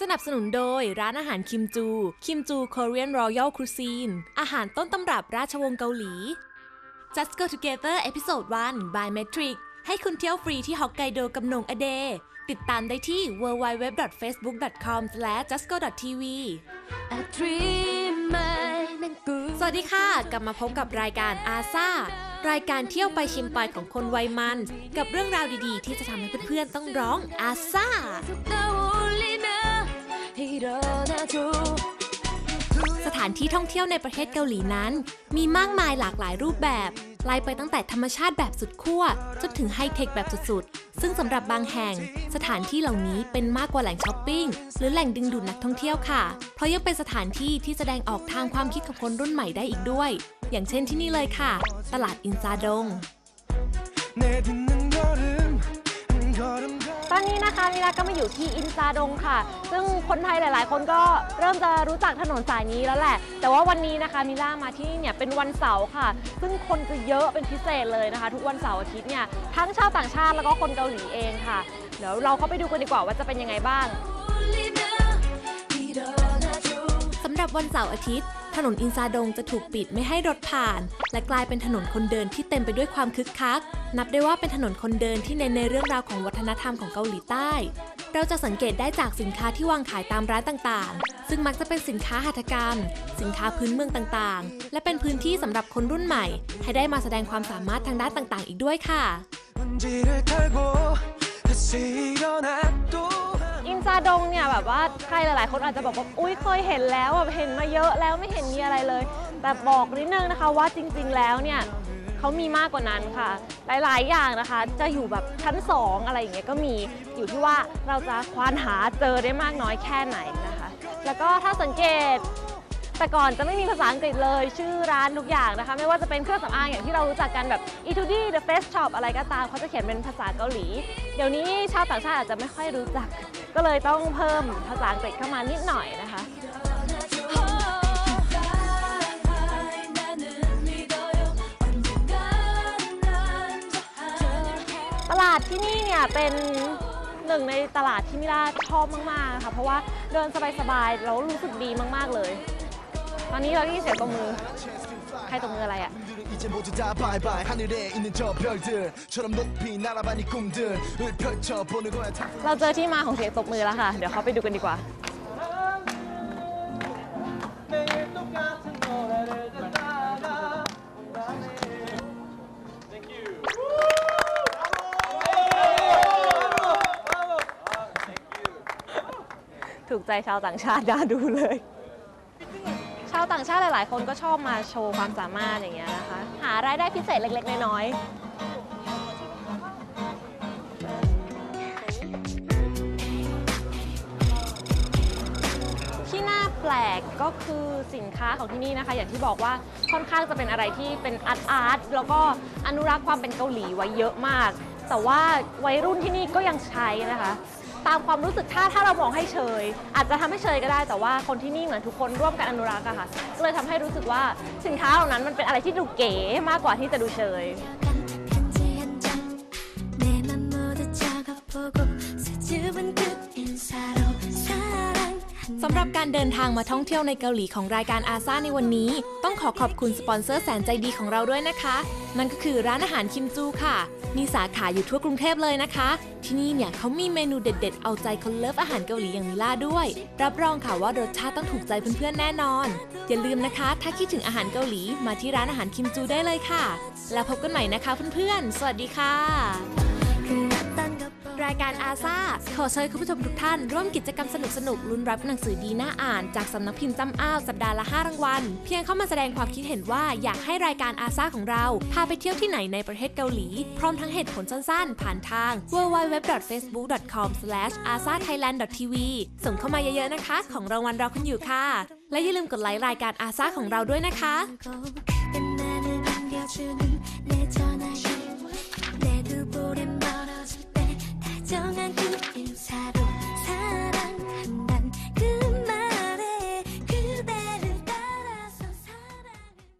สนับสนุนโดยร้านอาหารคิมจู คิมจูคอเรียนรอยัลครูซีน อาหารต้นตำรับราชวงศ์เกาหลี Just Go Together เอพิโซด1 by Metric ให้คุณเที่ยวฟรีที่ฮอกไกโดกับนงอเด ติดตามได้ที่ www.facebook.com/justgo.tv สวัสดีค่ะ กลับมาพบกับรายการอาซา รายการเที่ยวไปชิมไปของคนวัยมัน กับเรื่องราวดีๆ ที่จะทำให้เพื่อนๆต้องร้องอาซ่าสถานที่ท่องเที่ยวในประเทศเกาหลีนั้น มีมากมายหลากหลายรูปแบบไล่ไปตั้งแต่ธรรมชาติแบบสุดขั้วจนถึงไฮเทคแบบสุดๆ ซึ่งสำหรับบางแห่ง สถานที่เหล่านี้เป็นมากกว่าแหล่งช้อปปิ้ง หรือแหล่งดึงดูดนักท่องเที่ยวค่ะ เพราะยังเป็นสถานที่ที่แสดงออกทางความคิดของคนรุ่นใหม่ได้อีกด้วย อย่างเช่นที่นี่เลยค่ะ ตลาดอินซาดง ตอนนี้นะคะลีลาก็มาอยู่ที่อินซาดงค่ะ ซึ่งคนไทยหลาย ๆ คนก็เริ่มจะรู้จักถนนสายนี้แล้วแหละ แต่ว่าวันนี้นะคะมิล่ามาที่นี่เนี่ยเป็นวันเสาร์ค่ะ ซึ่งคนจะเยอะเป็นพิเศษเลยนะคะ ทุกวันเสาร์อาทิตย์เนี่ยทั้งชาวต่างชาติแล้วก็คนเกาหลีเองค่ะ เดี๋ยวเราเข้าไปดูกันดีกว่าว่าจะเป็นยังไงบ้างสำหรับวันเสาร์อาทิตย์ ถนนอินซาดงจะถูกปิดไม่ให้รถผ่าน และกลายเป็นถนนคนเดินที่เต็มไปด้วยความคึกคัก นับได้ว่าเป็นถนนคนเดินที่เน้นในเรื่องราวของวัฒนธรรมของเกาหลีใต้ เราจะสังเกตได้จากสินค้าที่วางขายตามร้านต่างๆ ซึ่งมักจะเป็นสินค้าหัตถกรรม สินค้าพื้นเมืองต่างๆ และเป็นพื้นที่สำหรับคนรุ่นใหม่ ให้ได้มาแสดงความสามารถทางด้านต่างๆ อีกด้วยค่ะ แบบว่าใครหลาย ๆ คนอาจจะบอกว่าอุ้ยเคยเห็นแล้วแบบเห็นมาเยอะแล้วไม่เห็นมีอะไรเลย แต่บอกนิดนึงนะคะว่าจริง ๆ แล้วเนี่ยเขามีมากกว่านั้นค่ะ หลาย ๆ อย่างนะคะ จะอยู่แบบชั้น 2 อะไรอย่างเงี้ยก็มีอยู่ที่ว่าเราจะควานหาเจอได้มากน้อยแค่ไหนนะคะ แล้วก็ถ้าสังเกตแต่ก่อนจะไม่มีภาษาอังกฤษเลยชื่อร้านทุกอย่างนะคะ ไม่ว่าจะเป็นเครื่องสำอางอย่างที่เรารู้จักกันแบบ e t u d y The Face Shop อะไรก็ตามเขาจะเขียนเป็นภาษาเกาหลี เดี๋ยวนี้ชาวต่างชาติอาจจะไม่ค่อยรู้จัก ก็เลยต้องเพิ่มภาษาอังกฤษเข้ามานิดหน่อยนะคะตลาดที่นี่เนี่ยเป็นหนึ่งในตลาดที่มิราชอบมากๆค่ะเพราะว่าเดินสบายๆแล้วรู้สึกดีมากๆเลย ตอนนี้เราได้เสียตรงมือ ใครตรงมืออะไรอะ่ะ 이제 모두 다 바이바이 하늘에 있는 저 별들처럼 높이 날아봐 네 꿈들을 펼쳐 보는 거야 다 เราเจอที่มาของเสียงตบมือแล้วค่ะ เดี๋ยวเขาไปดูกันดีกว่า 매일 똑같은 노래를 듣다가 나네 Thank you Thank you ถูกใจชาวต่างชาติน่าดูเลย ช าวต่างชาติหลาย ๆ คนก็ชอบมาโชว์ความสามารถอย่างเงี้ยนะคะ หารายได้พิเศษเล็ก ๆ น้อยๆที่น่าแปลกก็คือสินค้าของที่นี่นะคะ อย่างที่บอกว่าค่อนข้างจะเป็นอะไรที่เป็นอาร์ตอาร์ตแล้วก็อนุรักษ์ความเป็นเกาหลีไว้เยอะมาก แต่ว่าวัยรุ่นที่นี่ก็ยังใช้นะคะ ตามความรู้สึกถ้าถ้าเรามองให้เชย อาจจะทำให้เชยก็ได้แต่ว่าคนที่นี่เหมือนทุกคนร่วมกันอนุรักษ์อะค่ะก็เลยทำให้รู้สึกว่าสินค้าเหล่านั้นมันเป็นอะไรที่ดูเก๋มากกว่าที่จะดูเชย 편지 한 장 내 맘 모두 적어보고 수줍은 끝인사로 사랑 สำหรับการเดินทางมาท่องเที่ยวในเกาหลีของรายการอาซาในวันนี้ ต้องขอขอบคุณสปอนเซอร์แสนใจดีของเราด้วยนะคะ นั่นก็คือร้านอาหารคิมจูค่ะ มีสาขาอยู่ทั่วกรุงเทพเลยนะคะ ที่นี่เนี่ยเขามีเมนูเด็ดๆ เอาใจคนเลิฟอาหารเกาหลีอย่างมิล่าด้วย รับรองค่ะว่ารสชาติต้องถูกใจเพื่อนๆแน่นอน อย่าลืมนะคะ ถ้าคิดถึงอาหารเกาหลีมาที่ร้านอาหารคิมจูได้เลยค่ะ แล้วพบกันใหม่นะคะเพื่อนๆ สวัสดีค่ะ รายการอาซาขอเชิญคุณผู้ชมทุกท่าน ร่วมกิจกรรมสนุกๆลุ้นรับหนังสือดีน่าอ่าน จากสำนักพิมพ์จำอ้าวสัปดาห์ละ 5 รางวัล เพียงเข้ามาแสดงความคิดเห็นว่าอยากให้รายการอาซาของเรา พาไปเที่ยวที่ไหนในประเทศเกาหลี พร้อมทั้งเหตุผลสั้นๆ ผ่านทาง www.facebook.com/asathailand.tv ส่งเข้ามาเยอะๆนะคะ ของรางวัลรอคุณอยู่ค่ะ และอย่าลืมกดไลค์รายการอาซาของเราด้วยนะคะ 다정한 그 인사